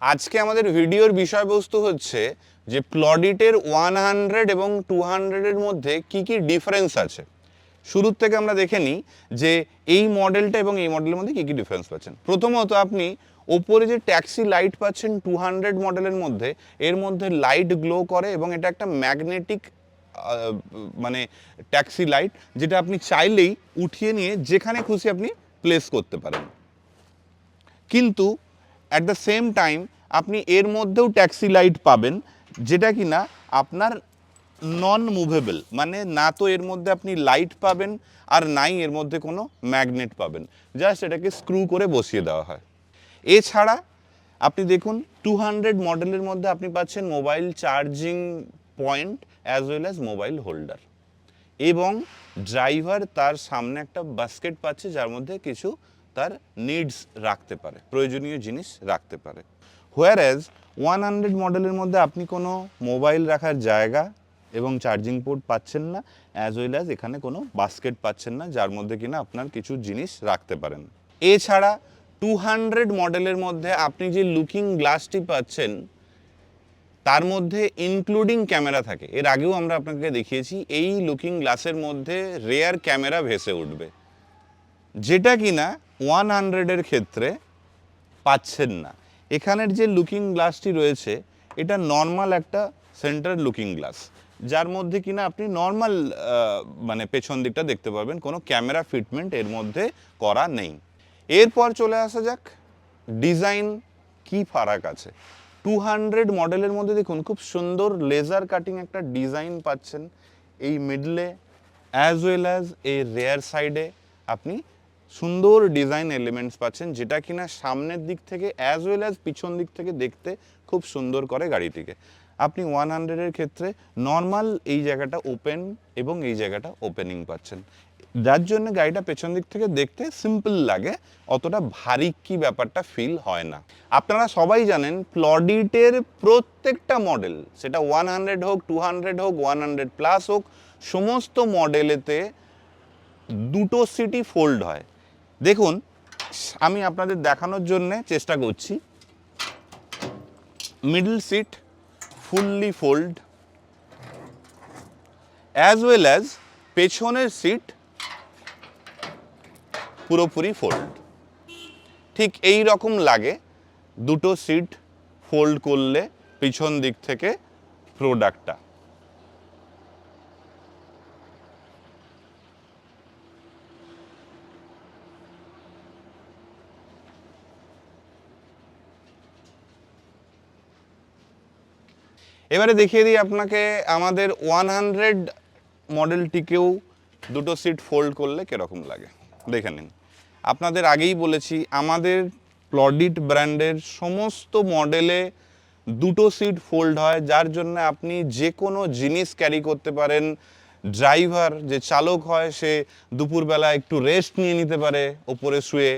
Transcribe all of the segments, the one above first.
আজকে আমাদের ভিডিওর বিষয়বস্তু হচ্ছে যে প্লডিটের ওয়ান হান্ড্রেড এবং টু হান্ড্রেডের মধ্যে কি কি ডিফারেন্স আছে। শুরুর থেকে আমরা দেখে নিই যে এই মডেলটা এবং এই মডেলের মধ্যে কি কি ডিফারেন্স পাচ্ছেন। প্রথমত আপনি ওপরে যে ট্যাক্সি লাইট পাচ্ছেন টু হান্ড্রেড মডেলের মধ্যে, এর মধ্যে লাইট গ্লো করে এবং এটা একটা ম্যাগনেটিক মানে ট্যাক্সি লাইট যেটা আপনি চাইলেই উঠিয়ে নিয়ে যেখানে খুশি আপনি প্লেস করতে পারেন। কিন্তু অ্যাট দ্য সেম টাইম আপনি এর মধ্যেও ট্যাক্সি লাইট পাবেন, যেটা কি না, আপনার নন মুভেবল মানে না তো এর মধ্যে আপনি লাইট পাবেন, আর নাই এর মধ্যে কোনো ম্যাগনেট পাবেন। জাস্ট এটাকে স্ক্রু করে বসিয়ে দেওয়া হয়। এছাড়া, আপনি দেখুন টু হান্ড্রেড মডেলের মধ্যে আপনি পাচ্ছেন mobile charging point as well as mobile holder এবং ড্রাইভার তার সামনে একটা বাস্কেট পাচ্ছে, যার মধ্যে কিছু তার নিডস রাখতে পারে, প্রয়োজনীয় জিনিস রাখতে পারে। হোয়ার অ্যাজ ওয়ান হান্ড্রেড মডেলের মধ্যে আপনি কোনো মোবাইল রাখার জায়গা এবং চার্জিং পোর্ট পাচ্ছেন না অ্যাজ ওয়েল অ্যাজ এখানে কোনো বাস্কেট পাচ্ছেন না, যার মধ্যে কিনা আপনার কিছু জিনিস রাখতে পারেন। এছাড়া টু হান্ড্রেড মডেলের মধ্যে আপনি যে লুকিং গ্লাসটি পাচ্ছেন, তার মধ্যে ইনক্লুডিং ক্যামেরা থাকে। এর আগেও আমরা আপনাকে দেখিয়েছি, এই লুকিং গ্লাসের মধ্যে রেয়ার ক্যামেরা ভেসে উঠবে। যেটা কিনা ওয়ান হান্ড্রেডের ক্ষেত্রে পাচ্ছেন না। এখানের যে লুকিং গ্লাসটি রয়েছে, এটা নর্মাল একটা সেন্টার লুকিং গ্লাস যার মধ্যে কিনা আপনি নর্মাল মানে পেছন দিকটা দেখতে পারবেন, কোনো ক্যামেরা ফিটমেন্ট এর মধ্যে করা নেই। এরপর চলে আসা যাক ডিজাইন কি ফারাক আছে। টু হান্ড্রেড মডেলের মধ্যে দেখুন, খুব সুন্দর লেজার কাটিং একটা ডিজাইন পাচ্ছেন। এই মিডলে অ্যাজ ওয়েল অ্যাজ এই রেয়ার সাইডে আপনি সুন্দর ডিজাইন এলিমেন্টস পাচ্ছেন, যেটা কিনা সামনের দিক থেকে অ্যাজ ওয়েল অ্যাজ পিছন দিক থেকে দেখতে খুব সুন্দর করে গাড়িটিকে। আপনি ওয়ান হান্ড্রেডের ক্ষেত্রে নর্মাল এই জায়গাটা ওপেন এবং এই জায়গাটা ওপেনিং পাচ্ছেন। যার জন্য গাড়িটা পেছন দিক থেকে দেখতে সিম্পল লাগে, অতটা ভারী কি ব্যাপারটা ফিল হয় না। আপনারা সবাই জানেন প্লডিটের প্রত্যেকটা মডেল সেটা ওয়ান হান্ড্রেড হোক টু হান্ড্রেড হোক ওয়ান হান্ড্রেড প্লাস হোক, সমস্ত মডেলেতে দুটো সিটি ফোল্ড হয়। দেখুন, আমি আপনাদের দেখানোর জন্য চেষ্টা করছি। Middle seat fully fold as well as পেছনের সিট পুরোপুরি ফোল্ড ঠিক এই রকম লাগে দুটো সিট ফোল্ড করলে পিছন দিক থেকে প্রোডাক্টটা এবারে দেখিয়ে দিই আপনাকে আমাদের ওয়ান হান্ড্রেড মডেলটিকেও দুটো সিট ফোল্ড করলে কীরকম লাগে। দেখে নিন। আপনাদের আগেই বলেছি, আমাদের প্লডিট ব্র্যান্ডের সমস্ত মডেলে দুটো সিট ফোল্ড হয়, যার জন্য আপনি যে কোনো জিনিস ক্যারি করতে পারেন। ড্রাইভার যে চালক হয়, সে দুপুরবেলা একটু রেস্ট নিয়ে নিতে পারে ওপরে শুয়ে।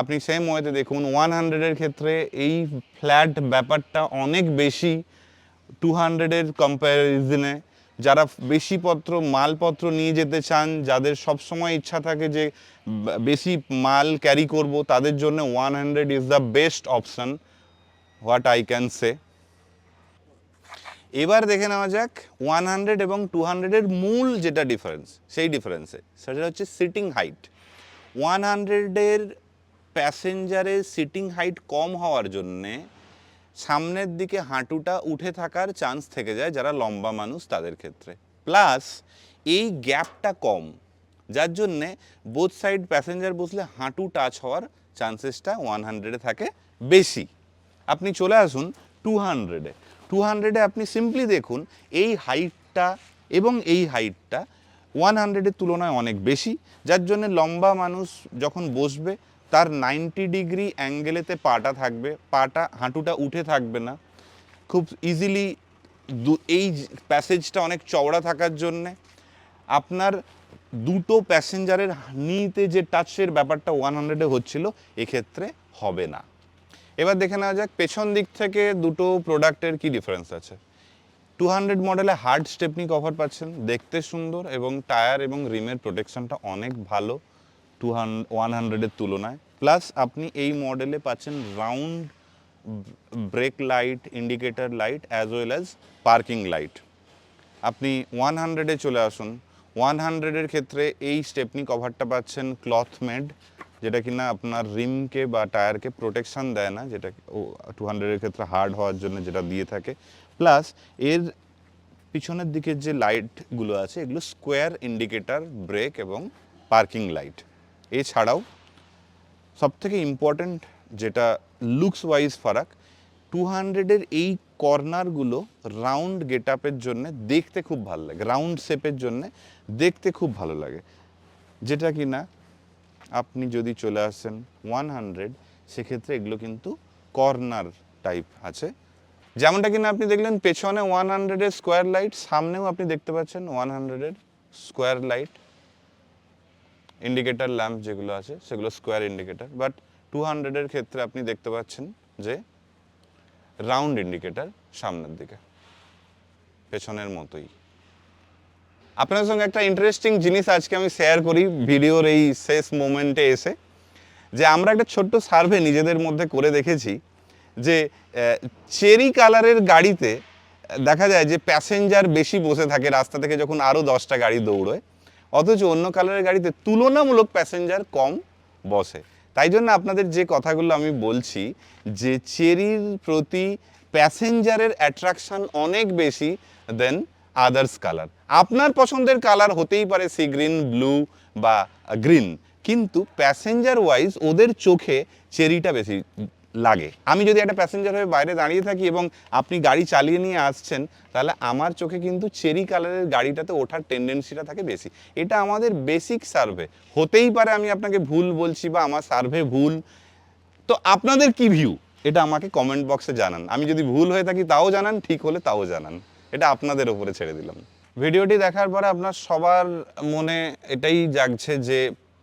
আপনি সেম ওয়েতে দেখুন, ওয়ান হান্ড্রেডের ক্ষেত্রে এই ফ্ল্যাট ব্যাপারটা অনেক বেশি। টু হান্ড্রেডের কম্প্যারিজনে যারা বেশি পত্র, মালপত্র নিয়ে যেতে চান, যাদের সব সময় ইচ্ছা থাকে যে বেশি মাল ক্যারি করব, তাদের জন্য one hundred is the best option what I can say এবার দেখে নেওয়া যাক ওয়ান হান্ড্রেড এবং টু হান্ড্রেডের মূল যেটা ডিফারেন্স সেই ডিফারেন্সে সেটা হচ্ছে সিটিং হাইট ওয়ান হান্ড্রেডের প্যাসেঞ্জারের সিটিং হাইট কম হওয়ার জন্যে সামনের দিকে হাঁটুটা উঠে থাকার চান্স থেকে যায় যারা লম্বা মানুষ তাদের ক্ষেত্রে। প্লাস এই গ্যাপটা কম, যার জন্যে বোথ সাইড প্যাসেঞ্জার বসলে হাঁটু টাচ হওয়ার চান্সেসটা ওয়ান হান্ড্রেডে থাকে বেশি। আপনি চলে আসুন টু হান্ড্রেডে টু হান্ড্রেডে আপনি সিম্পলি দেখুন এই হাইটটা এবং এই হাইটটা ওয়ান হান্ড্রেডের তুলনায় অনেক বেশি, যার জন্য লম্বা মানুষ যখন বসবে তার নাইনটি ডিগ্রি অ্যাঙ্গেলেতে পাটা থাকবে, পাটা হাঁটুটা উঠে থাকবে না। খুব ইজিলি দু, এই প্যাসেজটা অনেক চওড়া থাকার জন্যে আপনার দুটো প্যাসেঞ্জারের নিতে যে টাচের ব্যাপারটা ওয়ান হান্ড্রেডে হচ্ছিল, এক্ষেত্রে হবে না। এবার দেখে নেওয়া যাক, পেছন দিক থেকে দুটো প্রোডাক্টের কি ডিফারেন্স আছে। টু হান্ড্রেড মডেলে হার্ড স্টেপনি কভার পাচ্ছেন, দেখতে সুন্দর এবং টায়ার এবং রিমের প্রোটেকশনটা অনেক ভালো। টু ওয়ান হান্ড্রেডের তুলনায়। প্লাস আপনি এই মডেলে পাচ্ছেন round brake light indicator light as well as parking light আপনি ওয়ান হান্ড্রেডে চলে আসুন। ওয়ান হান্ড্রেডের ক্ষেত্রে এই স্টেপনি কভারটা পাচ্ছেন ক্লথ মেড যেটা কিনা আপনার রিমকে বা টায়ারকে প্রোটেকশান দেয় না, যেটা টু হান্ড্রেডের ক্ষেত্রে হার্ড হওয়ার জন্য যেটা দিয়ে থাকে। প্লাস এর পিছনের দিকের যে লাইটগুলো আছে, এগুলো স্কোয়ার ইন্ডিকেটার ব্রেক এবং পার্কিং লাইট এছাড়াও সব থেকে ইম্পর্ট্যান্ট যেটা লুকস ওয়াইজ ফারাক টু হান্ড্রেডের এই কর্নারগুলো রাউন্ড গেট আপের জন্য দেখতে খুব ভালো লাগে রাউন্ড শেপের জন্যে দেখতে খুব ভালো লাগে। যেটা কি না আপনি যদি চলে আসেন ওয়ান হান্ড্রেড সেক্ষেত্রে এগুলো কিন্তু কর্নার টাইপ আছে। যেমনটা কিনা আপনি দেখলেন, পেছনে ওয়ান হান্ড্রেডের স্কোয়ার লাইট সামনেও আপনি দেখতে পাচ্ছেন ওয়ান হান্ড্রেডের স্কোয়ার লাইট ইন্ডিকেটর ল্যাম্প যেগুলো আছে, সেগুলো স্কোয়ার ইন্ডিকেটার বাট টু হান্ড্রেডের ক্ষেত্রে আপনি দেখতে পাচ্ছেন যে রাউন্ড ইন্ডিকেটার সামনের দিকে, পেছনের মতোই। আপনার সঙ্গে একটা ইন্টারেস্টিং জিনিস আজকে আমি শেয়ার করি ভিডিওর এই শেষ মোমেন্টে এসে, যে আমরা একটা ছোট্ট সার্ভে নিজেদের মধ্যে করে দেখেছি যে চেরি কালারের গাড়িতে, দেখা যায় যে প্যাসেঞ্জার বেশি বসে থাকে রাস্তা থেকে যখন আরও দশটা গাড়ি দৌড়য় অথচ অন্য কালারের গাড়িতে তুলনামূলক প্যাসেঞ্জার কম বসে। তাই জন্য আপনাদের যে কথাগুলো আমি বলছি যে চেরির প্রতি প্যাসেঞ্জারের অ্যাট্রাকশন অনেক বেশি দেন আদার্স কালার আপনার পছন্দের কালার হতেই পারে সি গ্রিন ব্লু বা গ্রিন কিন্তু প্যাসেঞ্জার ওয়াইজ ওদের চোখে চেরিটা বেশি লাগে। আমি যদি একটা প্যাসেঞ্জার হয়ে বাইরে দাঁড়িয়ে থাকি এবং আপনি গাড়ি চালিয়ে নিয়ে আসছেন, তাহলে আমার চোখে কিন্তু চেরি কালারের গাড়িটাতে ওঠার টেন্ডেন্সিটা থাকে বেশি। এটা আমাদের বেসিক সার্ভে হতেই পারে আমি আপনাকে ভুল বলছি বা আমার সার্ভে ভুল। তো আপনাদের কি ভিউ এটা আমাকে কমেন্ট বক্সে জানান। আমি যদি ভুল হয়ে থাকি তাও জানান, ঠিক হলে তাও জানান। এটা আপনাদের ওপরে ছেড়ে দিলাম। ভিডিওটি দেখার পরে আপনার সবার মনে এটাই জাগছে যে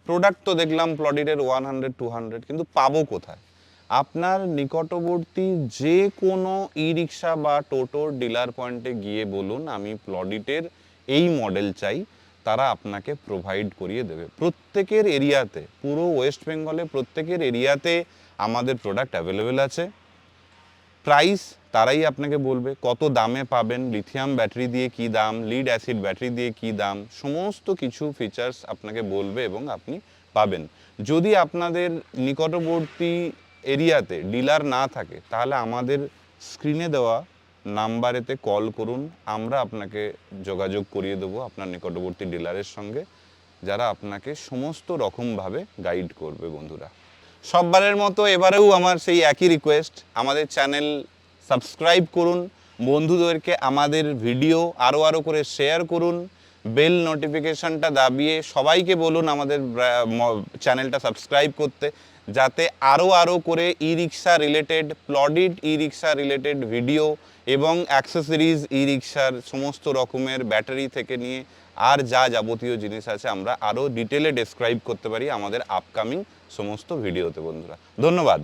প্রোডাক্ট তো দেখলাম প্লডিটের ওয়ান হান্ড্রেড টু হান্ড্রেড কিন্তু পাবো কোথায়? আপনার নিকটবর্তী যে কোনো ই রিক্সা বা টোটোর ডিলার পয়েন্টে গিয়ে বলুন, আমি প্লডিটের এই মডেল চাই, তারা আপনাকে প্রোভাইড করিয়ে দেবে। প্রত্যেকের এরিয়াতে, পুরো ওয়েস্ট বেঙ্গলে প্রত্যেকের এরিয়াতে আমাদের প্রোডাক্ট অ্যাভেলেবেল আছে। প্রাইস তারাই আপনাকে বলবে, কত দামে পাবেন লিথিয়াম ব্যাটারি দিয়ে কি দাম লিড অ্যাসিড ব্যাটারি দিয়ে কি দাম, সমস্ত কিছু ফিচার্স আপনাকে বলবে এবং আপনি পাবেন। যদি আপনাদের নিকটবর্তী এরিয়াতে ডিলার না থাকে, তাহলে আমাদের স্ক্রিনে দেওয়া নাম্বারেতে কল করুন, আমরা আপনাকে যোগাযোগ করিয়ে দেবো আপনার নিকটবর্তী ডিলারের সঙ্গে, যারা আপনাকে সমস্ত রকমভাবে গাইড করবে বন্ধুরা। সববারের মতো এবারেও আমার সেই একই রিকোয়েস্ট আমাদের চ্যানেল সাবস্ক্রাইব করুন, বন্ধুদেরকে আমাদের ভিডিও আরও আরও করে শেয়ার করুন বেল নোটিফিকেশনটা দাবিয়ে সবাইকে বলুন আমাদের চ্যানেলটা সাবস্ক্রাইব করতে। যাতে আরও আরও করে ই রিক্সা রিলেটেড প্লডিড ই রিক্সা রিলেটেড ভিডিও এবং অ্যাক্সেসরিজ ই রিক্সার সমস্ত রকমের ব্যাটারি থেকে নিয়ে আর যা যাবতীয় জিনিস আছে আমরা আরও ডিটেলে ডেসক্রাইব করতে পারি আমাদের আপকামিং সমস্ত ভিডিওতে বন্ধুরা। ধন্যবাদ।